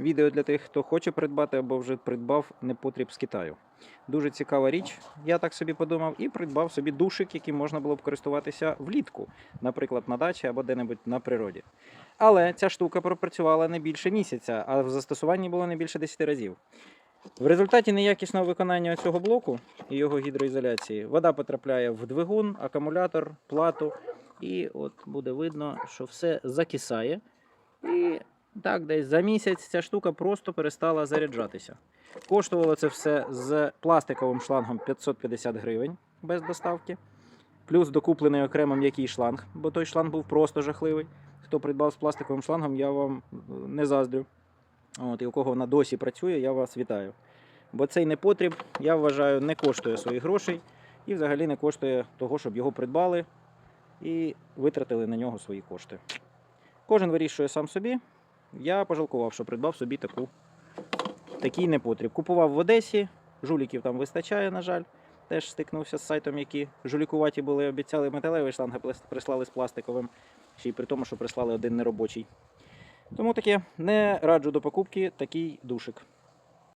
Відео для тих, хто хоче придбати або вже придбав непотріб з Китаю. Дуже цікава річ, я так собі подумав, і придбав собі душик, яким можна було б користуватися влітку, наприклад, на дачі або де-небудь на природі. Але ця штука пропрацювала не більше місяця, а в застосуванні було не більше 10 разів. В результаті неякісного виконання цього блоку і його гідроізоляції вода потрапляє в двигун, акумулятор, плату, і от буде видно, що все закисає. І так, десь за місяць ця штука просто перестала заряджатися. Коштувало це все з пластиковим шлангом 550 гривень без доставки. Плюс докуплений окремо м'який шланг, бо той шланг був просто жахливий. Хто придбав з пластиковим шлангом, я вам е, не заздрю. От, і у кого вона досі працює, я вас вітаю. Бо цей непотріб, я вважаю, не коштує своїх грошей і взагалі не коштує того, щоб його придбали і витратили на нього свої кошти. Кожен вирішує сам собі. Я пожалкував, що придбав собі таку, такий непотріб. Купував в Одесі, жуліків там вистачає, на жаль. Теж стикнувся з сайтом, які жулікуваті були, обіцяли металевий штанг а прислали з пластиковим, ще й при тому, що прислали один неробочий. Тому таке не раджу до покупки такий душик.